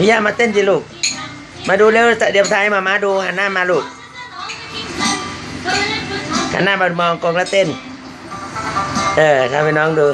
พี่ยามาเต้นสิลูก มาดูเร็วเดี๋ยวทายมามาดูหันหน้ามาลูกหันหน้ามามองกองแล้วเต้น เออทำให้น้องดู